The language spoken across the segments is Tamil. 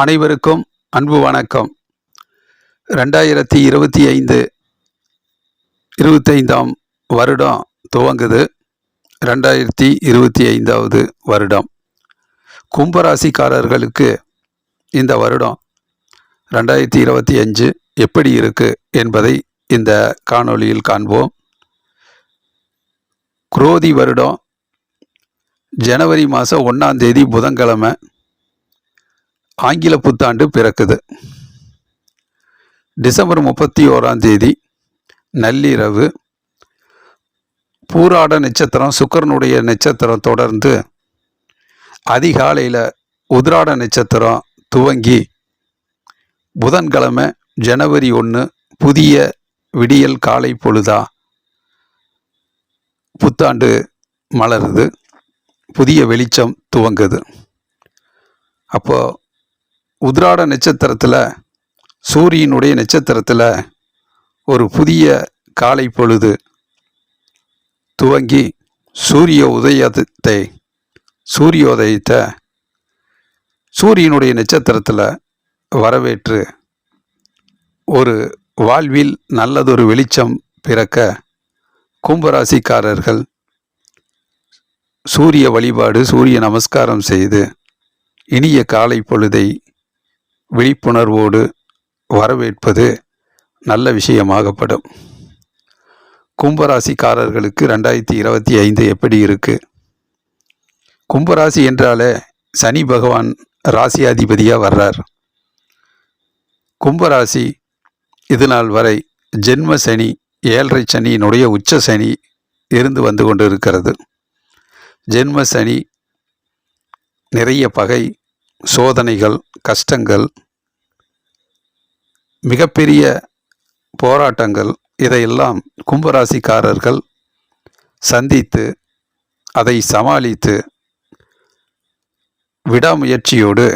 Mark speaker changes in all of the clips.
Speaker 1: அனைவருக்கும் அன்பு வணக்கம். ரெண்டாயிரத்தி இருபத்தி ஐந்து இருபத்தைந்தாம் வருடம் துவங்குது. ரெண்டாயிரத்தி இருபத்தி ஐந்தாவது வருடம். கும்பராசிக்காரர்களுக்கு இந்த வருடம் ரெண்டாயிரத்தி இருபத்தி அஞ்சு எப்படி இருக்கு என்பதை இந்த காணொளியில் காண்போம். குரோதி வருடம் ஜனவரி மாதம் ஒன்றாம் தேதி புதன்கிழமை. ஆங்கில புத்தாண்டு பிறக்குது. டிசம்பர் முப்பத்தி ஓராம் தேதி நள்ளிரவு பூராட நட்சத்திரம் சுக்கரனுடைய நட்சத்திரம் தொடர்ந்து அதிகாலையில் உதிராட நட்சத்திரம் துவங்கி புதன்கிழமை ஜனவரி ஒன்று புதிய விடியல் காலை பொழுதா புத்தாண்டு மலருது. புதிய வெளிச்சம் துவங்குது. அப்போது உத்ராட நட்சத்திரத்தில் சூரியனுடைய நட்சத்திரத்தில் ஒரு புதிய காலை பொழுது துவங்கி சூரிய உதயத்தை சூரியோதயத்தை சூரியனுடைய நட்சத்திரத்தில் வரவேற்று ஒரு வாழ்வில் நல்லதொரு வெளிச்சம் பிறக்க கும்பராசிக்காரர்கள் சூரிய வழிபாடு சூரிய நமஸ்காரம் செய்து இனிய காலை பொழுதை விழிப்புணர்வோடு வரவேற்பது நல்ல விஷயமாகப்படும். கும்பராசிக்காரர்களுக்கு ரெண்டாயிரத்தி இருபத்தி ஐந்து எப்படி இருக்கு? கும்பராசி என்றாலே சனி பகவான் ராசியாதிபதியாக வர்றார். கும்பராசி இது நாள் வரை ஜென்ம சனி ஏழரை சனியினுடைய உச்ச சனி இருந்து வந்து கொண்டு இருக்கிறது ஜென்ம சனி நிறைய பகை சோதனைகள் கஷ்டங்கள் மிகப்பெரிய போராட்டங்கள் இதையெல்லாம் கும்பராசிக்காரர்கள் சந்தித்து அதை சமாளித்து விடாமுயற்சியோடு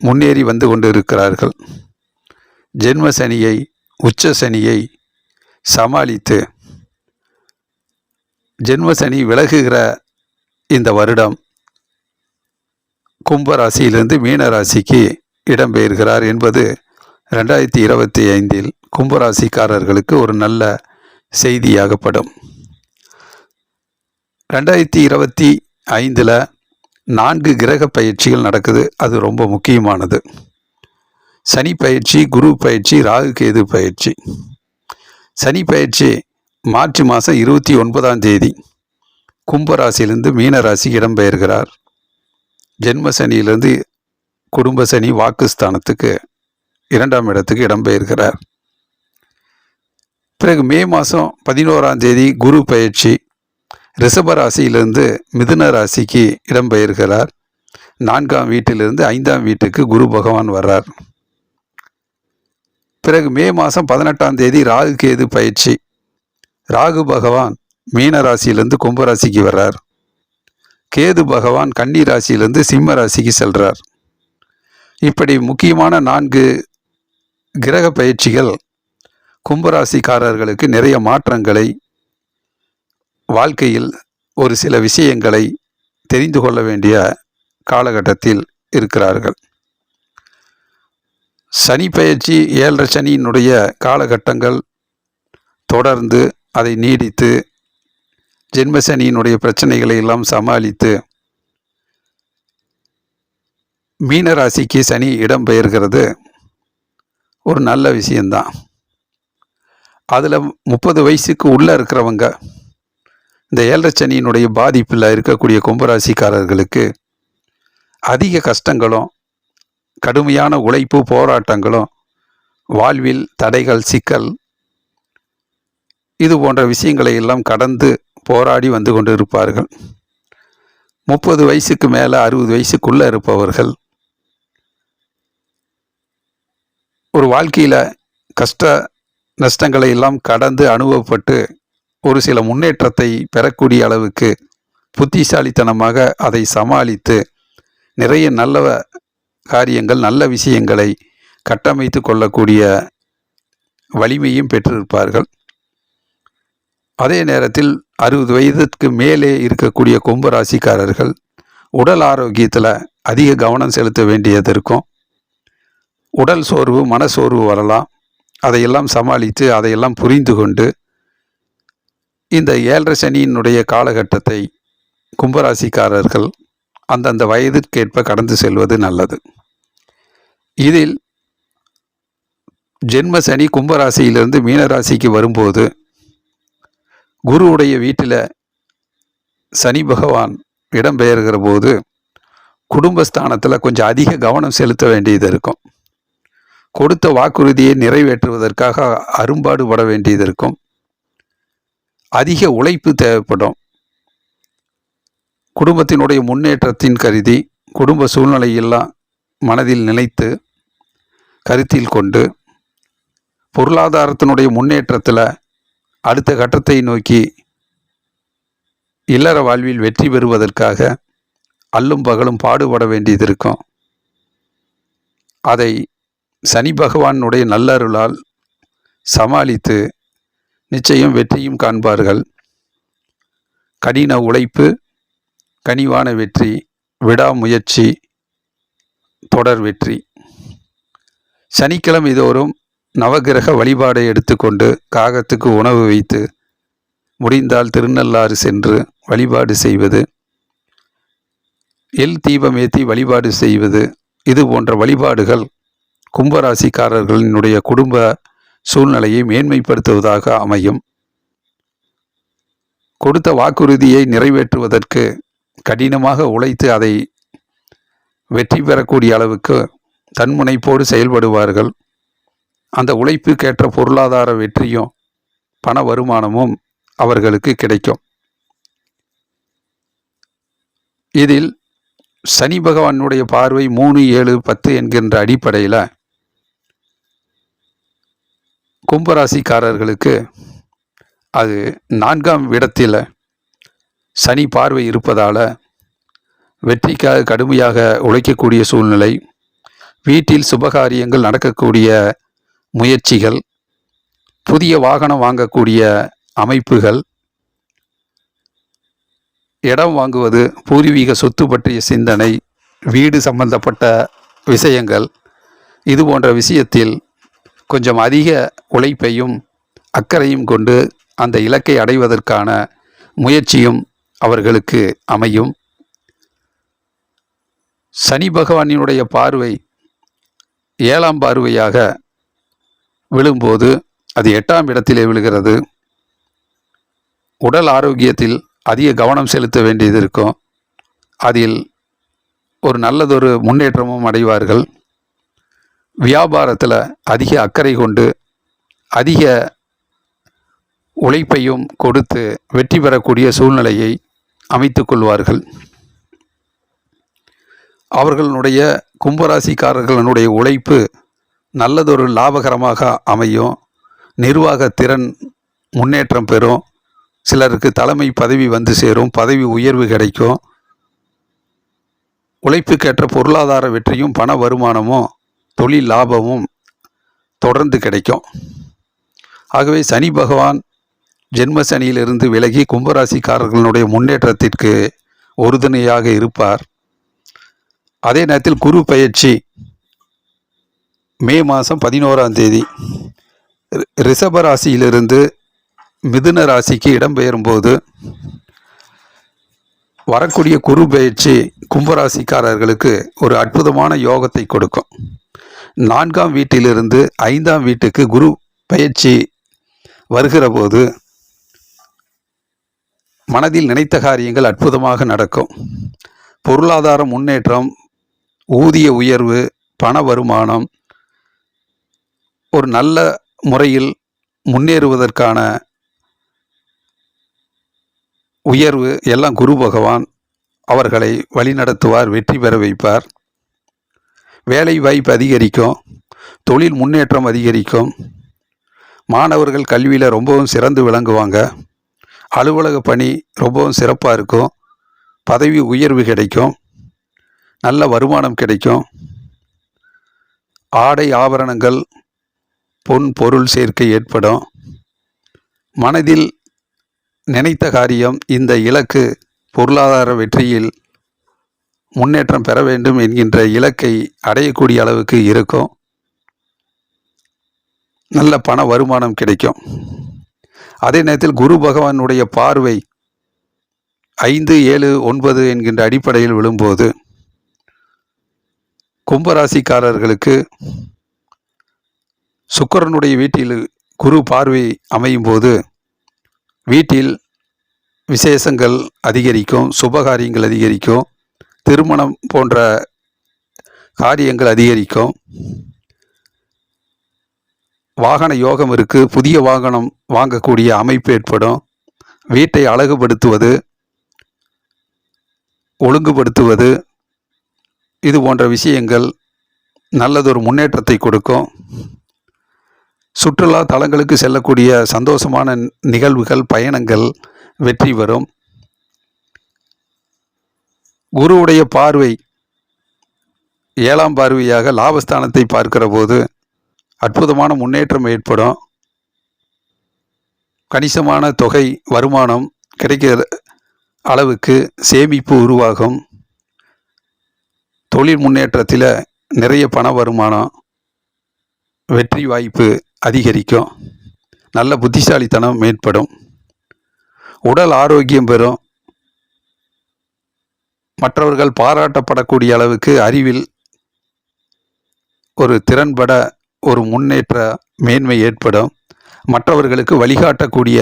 Speaker 1: முன்னேறி வந்து கொண்டிருக்கிறார்கள். ஜென்ம சனியை உச்ச சனியை சமாளித்து ஜென்ம சனி விலகுகிற இந்த வருடம் கும்பராசியிலிருந்து மீனராசிக்கு இடம்பெயர்கிறார் என்பது ரெண்டாயிரத்தி இருபத்தி ஐந்தில் கும்பராசிக்காரர்களுக்கு ஒரு நல்ல செய்தியாகப்படும். ரெண்டாயிரத்தி இருபத்தி ஐந்தில் நான்கு கிரக பயிற்சிகள் நடக்குது. அது ரொம்ப முக்கியமானது. சனி பயிற்சி குரு பயிற்சி ராகு கேது பயிற்சி. சனி பயிற்சி மார்ச் மாதம் இருபத்தி ஒன்பதாம் தேதி. கும்பராசியிலிருந்து மீனராசி இடம்பெயர்கிறார். ஜென்ம சனியிலிருந்து குடும்ப சனி வாக்குஸ்தானத்துக்கு இரண்டாம் இடத்துக்கு இடம்பெயர்கிறார். பிறகு மே மாதம் பதினோராம் தேதி குரு பயிற்சி ரிஷப ராசியிலிருந்து மிதுன ராசிக்கு இடம்பெயர்கிறார். நான்காம் வீட்டிலிருந்து ஐந்தாம் வீட்டுக்கு குரு பகவான் வர்றார். பிறகு மே மாதம் பதினெட்டாம் தேதி ராகு கேது பயிற்சி. ராகு பகவான் மீன ராசியிலிருந்து கும்பராசிக்கு வர்றார். கேது பகவான் கன்னி ராசியிலிருந்து சிம்ம ராசிக்கு செல்றார். இப்படி முக்கியமான நான்கு கிரக பயிற்சிகள் கும்பராசிக்காரர்களுக்கு நிறைய மாற்றங்களை வாழ்க்கையில் ஒரு சில விஷயங்களை தெரிந்து கொள்ள வேண்டிய காலகட்டத்தில் இருக்கிறார்கள். சனி பயிற்சி ஏழரை சனியினுடைய காலகட்டங்கள் தொடர்ந்து அதை நீடித்து ஜென்ம சனியினுடைய பிரச்சனைகளை எல்லாம் சமாளித்து மீனராசிக்கு சனி இடம்பெயர்கிறது ஒரு நல்ல விஷயந்தான். அதில் முப்பது வயசுக்கு உள்ளே இருக்கிறவங்க இந்த ஏழச்சனியினுடைய பாதிப்பில் இருக்கக்கூடிய கும்பராசிக்காரர்களுக்கு அதிக கஷ்டங்களும் கடுமையான உழைப்பு போராட்டங்களும் வாழ்வில் தடைகள் சிக்கல் இது போன்ற விஷயங்களை எல்லாம் கடந்து போராடி வந்து கொண்டு இருப்பார்கள் முப்பது வயசுக்கு மேலே அறுபது வயசுக்குள்ளே இருப்பவர்கள் ஒரு வாழ்க்கையில் கஷ்ட நஷ்டங்களை எல்லாம் கடந்து அனுபவப்பட்டு ஒரு சில முன்னேற்றத்தை பெறக்கூடிய அளவுக்கு புத்திசாலித்தனமாக அதை சமாளித்து நிறைய நல்ல காரியங்கள் நல்ல விஷயங்களை கட்டமைத்து கொள்ளக்கூடிய வலிமையும் பெற்றிருப்பார்கள். அதே நேரத்தில் அறுபது வயதுக்கு மேலே இருக்கக்கூடிய கும்பராசிக்காரர்கள் உடல் ஆரோக்கியத்தில் அதிக கவனம் செலுத்த வேண்டியது இருக்கும். உடல் சோர்வு மனசோர்வு வரலாம். அதையெல்லாம் சமாளித்து அதையெல்லாம் புரிந்து கொண்டு இந்த ஏழரை சனியினுடைய காலகட்டத்தை கும்பராசிக்காரர்கள் அந்தந்த வயதிற்கேற்ப கடந்து செல்வது நல்லது. இதில் ஜென்ம சனி கும்பராசியிலிருந்து மீனராசிக்கு வரும்போது குருவுடைய வீட்டில் சனி பகவான் இடம்பெயர்கிற போது குடும்பஸ்தானத்தில் கொஞ்சம் அதிக கவனம் செலுத்த வேண்டியது இருக்கும். கொடுத்த வாக்குறுதியை நிறைவேற்றுவதற்காக அரும்பாடுபட வேண்டியது இருக்கும். அதிக உழைப்பு தேவைப்படும். குடும்பத்தினுடைய முன்னேற்றத்தின் கருதி குடும்ப சூழ்நிலையெல்லாம் மனதில் நினைத்து கருத்தில் கொண்டு பொருளாதாரத்தினுடைய முன்னேற்றத்தில் அடுத்த கட்டத்தை நோக்கி இல்லற வாழ்வில் வெற்றி பெறுவதற்காக அல்லும் பகலும் பாடுபட வேண்டியது இருக்கும். அதை சனி பகவானுடைய நல்லருளால் சமாளித்து நிச்சயம் வெற்றியும் காண்பார்கள். கடின உழைப்பு கனிவான வெற்றி விடாமுயற்சி தொடர் வெற்றி. சனிக்கிழமை தோறும் நவகிரக வழிபாடை எடுத்துக்கொண்டு காகத்துக்கு உணவு வைத்து முடிந்தால் திருநள்ளாறு சென்று வழிபாடு செய்வது. எல் தீபமேத்தி வழிபாடு செய்வது. இது போன்ற வழிபாடுகள் கும்பராசிக்காரர்களினுடைய குடும்ப சூழ்நிலையை மேன்மைப்படுத்துவதாக அமையும். கொடுத்த வாக்குறுதியை நிறைவேற்றுவதற்கு கடினமாக உழைத்து அதை வெற்றி பெறக்கூடிய அளவுக்கு தன்முனைப்போடு செயல்படுவார்கள். அந்த உழைப்புக்கேற்ற பொருளாதார வெற்றியும் பண வருமானமும் அவர்களுக்கு கிடைக்கும். இதில் சனி பகவானுடைய பார்வை மூணு ஏழு பத்து என்கின்ற அடிப்படையில் கும்பராசிக்காரர்களுக்கு அது நான்காம் இடத்தில் சனி பார்வை இருப்பதால் வெற்றிக்காக கடுமையாக உழைக்கக்கூடிய சூழ்நிலை வீட்டில் சுபகாரியங்கள் நடக்கக்கூடிய முயற்சிகள் புதிய வாகனம் வாங்கக்கூடிய அமைப்புகள் இடம் வாங்குவது பூர்வீக சொத்து பற்றிய சிந்தனை வீடு சம்பந்தப்பட்ட விஷயங்கள் இது போன்ற விஷயத்தில் கொஞ்சம் அதிக உழைப்பையும் அக்கறையும் கொண்டு அந்த இலக்கை அடைவதற்கான முயற்சியும் அவர்களுக்கு அமையும். சனி பகவானினுடைய பார்வை ஏழாம் பார்வையாக விழும்போது அது எட்டாம் இடத்திலே விழுகிறது. உடல் ஆரோக்கியத்தில் அதிக கவனம் செலுத்த வேண்டியது இருக்கும். அதில் ஒரு நல்லதொரு முன்னேற்றமும் அடைவார்கள். வியாபாரத்தில் அதிக அக்கறை கொண்டு அதிக உழைப்பையும் கொடுத்து வெற்றி பெறக்கூடிய சூழ்நிலையை அமைத்து கொள்வார்கள். அவர்களுடைய கும்பராசிக்காரர்களுடைய உழைப்பு நல்லதொரு லாபகரமாக அமையும். நிர்வாக திறன் முன்னேற்றம் பெறும். சிலருக்கு தலைமை பதவி வந்து சேரும். பதவி உயர்வு கிடைக்கும். உழைப்புக்கேற்ற பொருளாதார வெற்றியும் பண வருமானமும் தொழில் லாபமும் தொடர்ந்து கிடைக்கும். ஆகவே சனி பகவான் ஜென்ம சனியிலிருந்து விலகி கும்பராசிக்காரர்களுடைய முன்னேற்றத்திற்கு உறுதுணையாக இருப்பார். அதே நேரத்தில் குரு பயிற்சி மே மாதம் பதினோராம் தேதி. ரி- ரிஷப ராசியிலிருந்து மிதுன ராசிக்கு இடம்பெயரும்போது வரக்கூடிய குரு பயிற்சி கும்பராசிக்காரர்களுக்கு ஒரு அற்புதமான யோகத்தை கொடுக்கும். நான்காம் வீட்டிலிருந்து ஐந்தாம் வீட்டுக்கு குரு பயிற்சி வருகிற போது மனதில் நினைத்த காரியங்கள் அற்புதமாக நடக்கும். பொருளாதார முன்னேற்றம் ஊதிய உயர்வு பண வருமானம் ஒரு நல்ல முறையில் முன்னேறுவதற்கான உயர்வு எல்லாம் குரு பகவான் அவர்களை வழிநடத்துவார் வெற்றி பெற வைப்பார். வேலை வாய்ப்பு அதிகரிக்கும் தொழில் முன்னேற்றம் அதிகரிக்கும். மாணவர்கள் கல்வியில் ரொம்பவும் சிறந்து விளங்குவாங்க. அலுவலக பணி ரொம்பவும் சிறப்பாக இருக்கும். பதவி உயர்வு கிடைக்கும். நல்ல வருமானம் கிடைக்கும். ஆடை ஆபரணங்கள் பொன் பொருள் சேர்க்கை ஏற்படும். மனதில் நினைத்த காரியம் இந்த இலக்கு பொருளாதார வெற்றியில் முன்னேற்றம் பெற வேண்டும் என்கின்ற இலக்கை அடையக்கூடிய அளவுக்கு இருக்கும். நல்ல பண வருமானம் கிடைக்கும். அதே நேரத்தில் குரு பகவானுடைய பார்வை ஐந்து ஏழு ஒன்பது என்கின்ற அடிப்படையில் விழும்போது கும்பராசிக்காரர்களுக்கு சுக்கிரனுடைய வீட்டில் குரு பார்வை அமையும் போது வீட்டில் விசேஷங்கள் அதிகரிக்கும் சுபகாரியங்கள் அதிகரிக்கும். திருமணம் போன்ற காரியங்கள் அதிகரிக்கும். வாகன யோகம் இருக்கு. புதிய வாகனம் வாங்கக்கூடிய அமைப்பு ஏற்படும். வீட்டை அழகுபடுத்துவது ஒழுங்குபடுத்துவது இது போன்ற விஷயங்கள் நல்லதொரு முன்னேற்றத்தை கொடுக்கும். சுற்றுலா தலங்களுக்கு செல்லக்கூடிய சந்தோஷமான நிகழ்வுகள் பயணங்கள் வெற்றி பெறும். குருவுடைய பார்வை ஏழாம் பார்வையாக லாபஸ்தானத்தை பார்க்கிற போது அற்புதமான முன்னேற்றம் ஏற்படும். கணிசமான தொகை வருமானம் கிடைக்கிற அளவுக்கு சேமிப்பு உருவாகும். தொழில் முன்னேற்றத்தில் நிறைய பண வருமானம் வெற்றி வாய்ப்பு அதிகரிக்கும். நல்ல புத்திசாலித்தனம் மேற்படும் உடல் ஆரோக்கியம் பெறும். மற்றவர்கள் பாராட்டப்படக்கூடிய அளவுக்கு அறிவில் ஒரு திறன்பட ஒரு முன்னேற்ற மேன்மை ஏற்படும். மற்றவர்களுக்கு வழிகாட்டக்கூடிய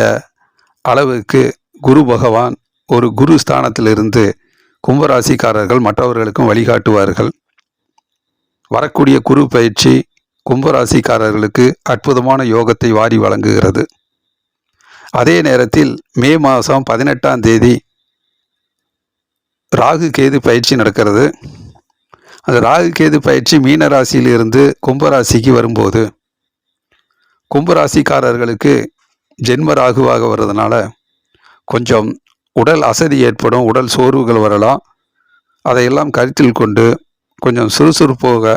Speaker 1: அளவுக்கு குரு பகவான் ஒரு குரு ஸ்தானத்திலிருந்து கும்பராசிக்காரர்கள் மற்றவர்களுக்கும் வழிகாட்டுவார்கள். வரக்கூடிய குரு பயிற்சி கும்பராசிக்காரர்களுக்கு அற்புதமான யோகத்தை வாரி வழங்குகிறது. அதே நேரத்தில் மே மாதம் பதினெட்டாம் தேதி ராகு கேது பயிற்சி நடக்கிறது. அந்த ராகு கேது பயிற்சி மீன ராசியிலிருந்து கும்பராசிக்கு வரும்போது கும்பராசிக்காரர்களுக்கு ஜென்ம ராகுவாக வர்றதுனால கொஞ்சம் உடல் அசதி ஏற்படும் உடல் சோர்வுகள் வரலாம். அதையெல்லாம் கருத்தில் கொண்டு கொஞ்சம் சுறுசுறுப்போக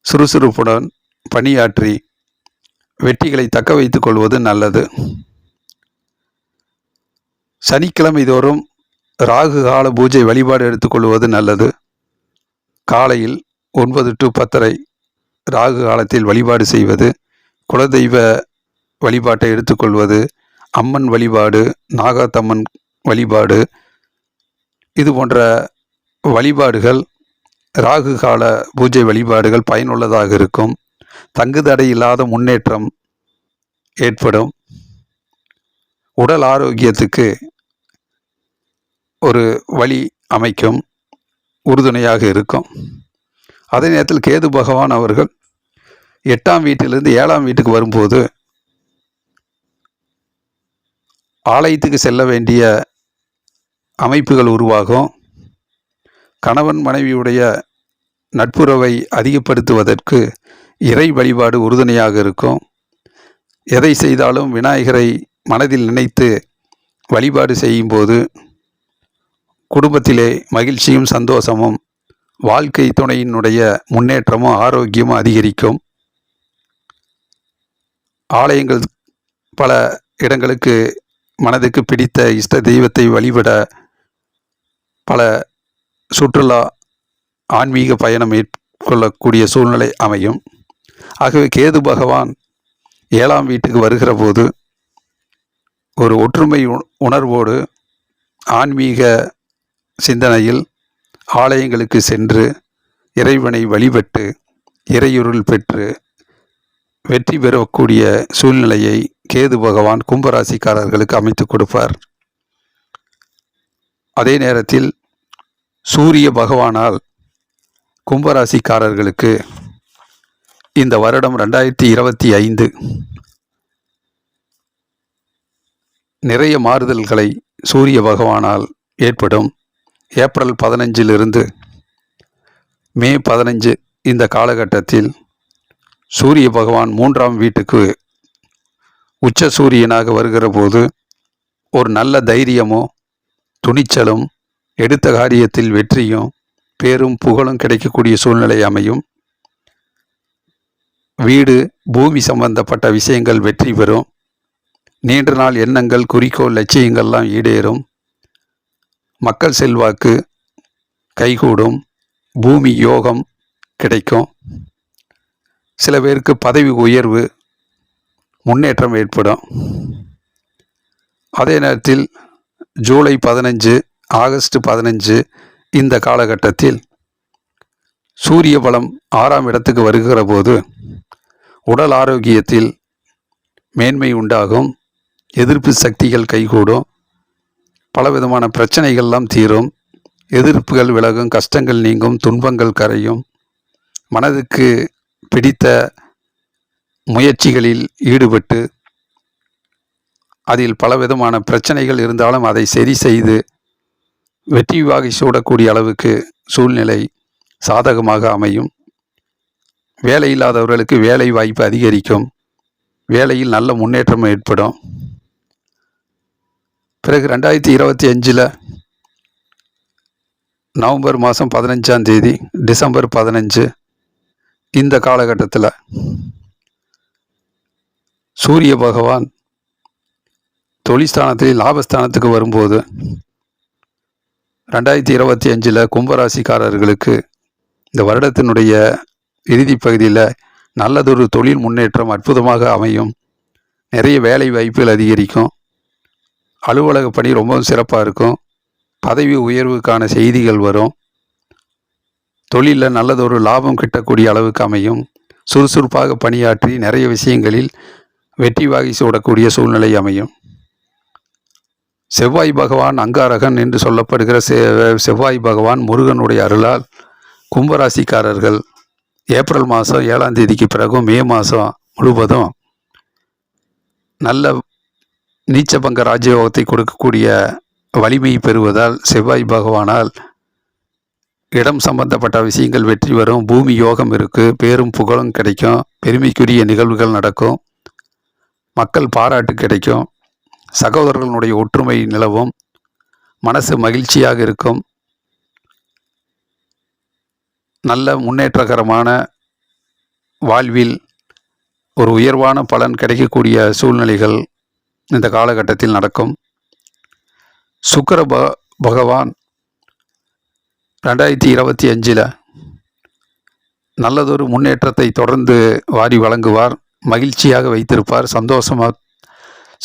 Speaker 1: சுறுசுறுப்புடன் பணியாற்றி வெற்றிகளை தக்க வைத்துக் கொள்வது நல்லது. சனிக்கிழமை தோறும் ராகு கால பூஜை வழிபாடு எடுத்துக்கொள்வது நல்லது. காலையில் ஒன்பது டு பத்தரை ராகு காலத்தில் வழிபாடு செய்வது குலதெய்வ வழிபாட்டை எடுத்துக்கொள்வது அம்மன் வழிபாடு நாகாத்தம்மன் வழிபாடு இது போன்ற வழிபாடுகள் ராகு கால பூஜை வழிபாடுகள் பயனுள்ளதாக இருக்கும். தங்குதடை இல்லாத முன்னேற்றம் ஏற்படும். உடல் ஆரோக்கியத்துக்கு ஒரு வழி அமைக்கும் உறுதுணையாக இருக்கும். அதே நேரத்தில் கேது பகவான் அவர்கள் எட்டாம் வீட்டிலிருந்து ஏழாம் வீட்டுக்கு வரும்போது ஆலயத்துக்கு செல்ல வேண்டிய அமைப்புகள் உருவாகும். கணவன் மனைவியுடைய நட்புறவை அதிகப்படுத்துவதற்கு இறை வழிபாடு உறுதுணையாக இருக்கும். எதை செய்தாலும் விநாயகரை மனதில் நினைத்து வழிபாடு செய்யும்போது குடும்பத்திலே மகிழ்ச்சியும் சந்தோஷமும் வாழ்க்கை துணையினுடைய முன்னேற்றமும் ஆரோக்கியமும் அதிகரிக்கும். ஆலயங்கள் பல இடங்களுக்கு மனதுக்கு பிடித்த இஷ்ட தெய்வத்தை வழிபட பல சுற்றுலா ஆன்மீக பயணம் மேற்கொள்ளக்கூடிய சூழ்நிலை அமையும். ஆகவே கேது பகவான் ஏழாம் வீட்டுக்கு வருகிற போது ஒரு ஒற்றுமை உணர்வோடு ஆன்மீக சிந்தனையில் ஆலயங்களுக்கு சென்று இறைவனை வழிபட்டு இறையுருள் பெற்று வெற்றி பெறக்கூடிய சூழ்நிலையை கேது பகவான் கும்பராசிக்காரர்களுக்கு அமைத்து கொடுப்பார். அதே நேரத்தில் சூரிய பகவானால் கும்பராசிக்காரர்களுக்கு இந்த வருடம் ரெண்டாயிரத்தி இருபத்தி ஐந்து நிறைய மாறுதல்களை சூரிய பகவானால் ஏற்படும். ஏப்ரல் பதினஞ்சிலிருந்து மே பதினஞ்சு இந்த காலகட்டத்தில் சூரிய பகவான் மூன்றாம் வீட்டுக்கு உச்ச சூரியனாக வருகிற போது ஒரு நல்ல தைரியமோ துணிச்சலும் எடுத்த காரியத்தில் வெற்றியும் பேரும் புகழும் கிடைக்கக்கூடிய சூழ்நிலை அமையும். வீடு பூமி சம்பந்தப்பட்ட விஷயங்கள் வெற்றி பெறும். நீண்ட நாள் எண்ணங்கள் குறிக்கோள் லட்சியங்கள்லாம் ஈடேறும். மக்கள் செல்வாக்கு கைகூடும் பூமி யோகம் கிடைக்கும். சில பேருக்கு பதவி உயர்வு முன்னேற்றம் ஏற்படும். அதே நேரத்தில் ஜூலை பதினஞ்சு ஆகஸ்ட் பதினஞ்சு இந்த காலகட்டத்தில் சூரிய பலம் ஆறாம் இடத்துக்கு வருகிற போது உடல் ஆரோக்கியத்தில் மேன்மை உண்டாகும் எதிர்ப்பு சக்திகள் கைகூடும் பலவிதமான பிரச்சனைகள்லாம் தீரும். எதிர்ப்புகள் விலகும் கஷ்டங்கள் நீங்கும் துன்பங்கள் கரையும். மனதுக்கு பிடித்த முயற்சிகளில் ஈடுபட்டு அதில் பலவிதமான பிரச்சனைகள் இருந்தாலும் அதை சரி செய்து வெற்றி வாகி சூடக்கூடிய அளவுக்கு சூழ்நிலை சாதகமாக அமையும். வேலை இல்லாதவர்களுக்கு வேலை வாய்ப்பு அதிகரிக்கும். வேலையில் நல்ல முன்னேற்றம் ஏற்படும். பிறகு ரெண்டாயிரத்தி இருபத்தி அஞ்சில் நவம்பர் மாதம் பதினஞ்சாம் தேதி டிசம்பர் பதினஞ்சு இந்த காலகட்டத்தில் சூரிய பகவான் தொழில்ஸ்தானத்தில் லாபஸ்தானத்துக்கு வரும்போது ரெண்டாயிரத்தி இருபத்தி அஞ்சில் கும்பராசிக்காரர்களுக்கு இந்த வருடத்தினுடைய இறுதி பகுதியில் நல்லதொரு தொழில் முன்னேற்றம் அற்புதமாக அமையும். நிறைய வேலை வாய்ப்புகள் அதிகரிக்கும். அலுவலக பணி ரொம்பவும் சிறப்பாக இருக்கும். பதவி உயர்வுக்கான செய்திகள் வரும். தொழிலில் நல்லதொரு லாபம் கிட்டக்கூடிய அளவுக்கு அமையும். சுறுசுறுப்பாக பணியாற்றி நிறைய விஷயங்களில் வெற்றி வாகி சூடக்கூடிய சூழ்நிலை அமையும். செவ்வாய் பகவான் அங்காரகன் என்று சொல்லப்படுகிற செ- செவ்வாய் பகவான் முருகனுடைய அருளால் கும்பராசிக்காரர்கள் ஏப்ரல் மாதம் ஏழாம் தேதிக்கு பிறகும் மே மாதம் முழுவதும் நல்ல நீச்சபங்க ராஜயோகத்தை கொடுக்கக்கூடிய வலிமையை பெறுவதால் செவ்வாய் பகவானால் இடம் சம்பந்தப்பட்ட விஷயங்கள் வெற்றி வரும் பூமி யோகம் இருக்குது பேரும் புகழும் கிடைக்கும் பெருமைக்குரிய நிகழ்வுகள் நடக்கும் மக்கள் பாராட்டு கிடைக்கும் சகோதரர்களுடைய ஒற்றுமை நிலவும் மனசு மகிழ்ச்சியாக இருக்கும் நல்ல முன்னேற்றகரமான வாழ்வில் ஒரு உயர்வான பலன் கிடைக்கக்கூடிய சூழ்நிலைகள் இந்த காலகட்டத்தில் நடக்கும். சுக்கர ப பகவான் ரெண்டாயிரத்தி இருபத்தி அஞ்சில் நல்லதொரு முன்னேற்றத்தை தொடர்ந்து வாரி வழங்குவார். மகிழ்ச்சியாக வைத்திருப்பார். சந்தோஷமாக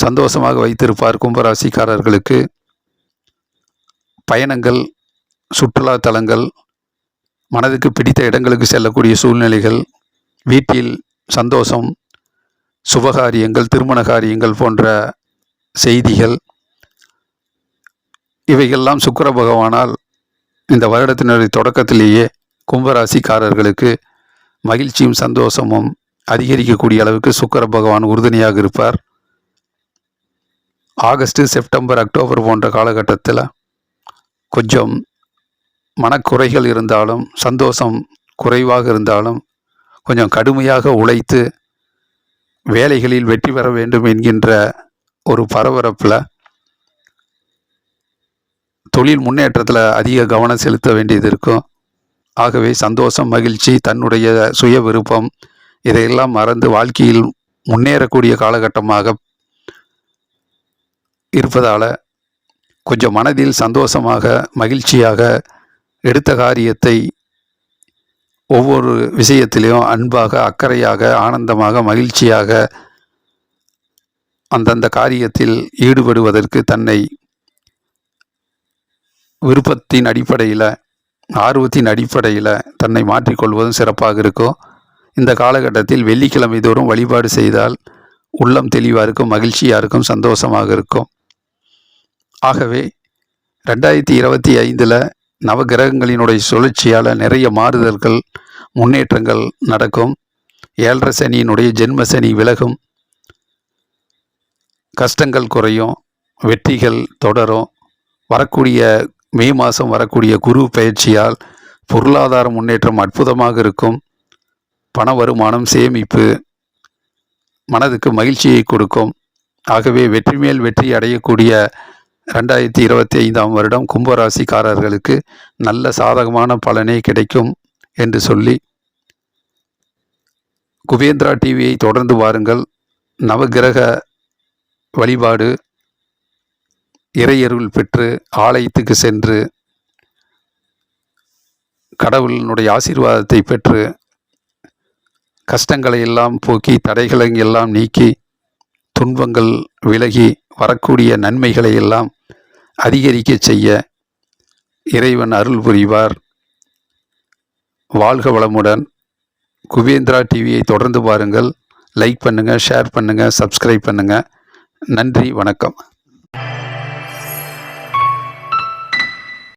Speaker 1: சந்தோஷமாக வைத்திருப்பார் கும்பராசிக்காரர்களுக்கு. பயணங்கள் சுற்றுலா தலங்கள் மனதுக்கு பிடித்த இடங்களுக்கு செல்லக்கூடிய சூழ்நிலைகள் வீட்டில் சந்தோஷம் சுபகாரியங்கள் திருமண காரியங்கள் போன்ற செய்திகள் இவைகள்லாம் சுக்கர பகவானால் இந்த வருடத்தினுடைய தொடக்கத்திலேயே கும்பராசிக்காரர்களுக்கு மகிழ்ச்சியும் சந்தோஷமும் அதிகரிக்கக்கூடிய அளவுக்கு சுக்கர பகவான் உறுதுணையாக இருப்பார். ஆகஸ்ட் செப்டம்பர் அக்டோபர் போன்ற காலகட்டத்தில் கொஞ்சம் மனக்குறைகள் இருந்தாலும் சந்தோஷம் குறைவாக இருந்தாலும் கொஞ்சம் கடுமையாக உழைத்து வேலைகளில் வெற்றி பெற வேண்டும் என்கின்ற ஒரு பரபரப்பில் தொழில் முன்னேற்றத்தில் அதிக கவனம் செலுத்த வேண்டியது இருக்கும். ஆகவே சந்தோஷம் மகிழ்ச்சி தன்னுடைய சுய விருப்பம் இதையெல்லாம் மறந்து வாழ்க்கையில் முன்னேறக்கூடிய காலகட்டமாக இருப்பதால் கொஞ்சம் மனதில் சந்தோஷமாக மகிழ்ச்சியாக எடுத்த காரியத்தை ஒவ்வொரு விஷயத்திலையும் அன்பாக அக்கறையாக ஆனந்தமாக மகிழ்ச்சியாக அந்தந்த காரியத்தில் ஈடுபடுவதற்கு தன்னை விருப்பத்தின் அடிப்படையில் ஆர்வத்தின் அடிப்படையில் தன்னை மாற்றிக்கொள்வதும் சிறப்பாக இருக்கும். இந்த காலகட்டத்தில் வெள்ளிக்கிழமை தோறும் வழிபாடு செய்தால் உள்ளம் தெளிவாக இருக்கும் மகிழ்ச்சியாக இருக்கும் சந்தோஷமாக இருக்கும். ஆகவே ரெண்டாயிரத்தி இருபத்தி ஐந்தில் நவகிரகங்களினுடைய சுழற்சியால் நிறைய மாறுதல்கள் முன்னேற்றங்கள் நடக்கும். ஏழரை சனியினுடைய ஜென்ம சனி விலகும். கஷ்டங்கள் குறையும் வெற்றிகள் தொடரும். வரக்கூடிய மே மாதம் வரக்கூடிய குரு பயிற்சியால் பொருளாதார முன்னேற்றம் அற்புதமாக இருக்கும். பண வருமானம் சேமிப்பு மனதுக்கு மகிழ்ச்சியை கொடுக்கும். ஆகவே வெற்றி மேல் வெற்றி அடையக்கூடிய ரெண்டாயிரத்தி இருபத்தி ஐந்தாம் வருடம் கும்பராசிக்காரர்களுக்கு நல்ல சாதகமான பலனே கிடைக்கும் என்று சொல்லி குபேந்திரா டிவியை தொடர்ந்து வாருங்கள். நவகிரக வழிபாடு இறையருள் பெற்று ஆலயத்துக்கு சென்று கடவுளினுடைய ஆசீர்வாதத்தை பெற்று கஷ்டங்களை எல்லாம் போக்கி தடைகளை எல்லாம் நீக்கி துன்பங்கள் விலகி வரக்கூடிய நன்மைகளை எல்லாம் அதிகரிக்க செய்ய இறைவன் அருள் புரிவார். வாழ்க வளமுடன். குபேந்திரா டிவியை தொடர்ந்து பாருங்கள். லைக் பண்ணுங்கள் ஷேர் பண்ணுங்கள் சப்ஸ்கிரைப் பண்ணுங்கள் நன்றி வணக்கம்.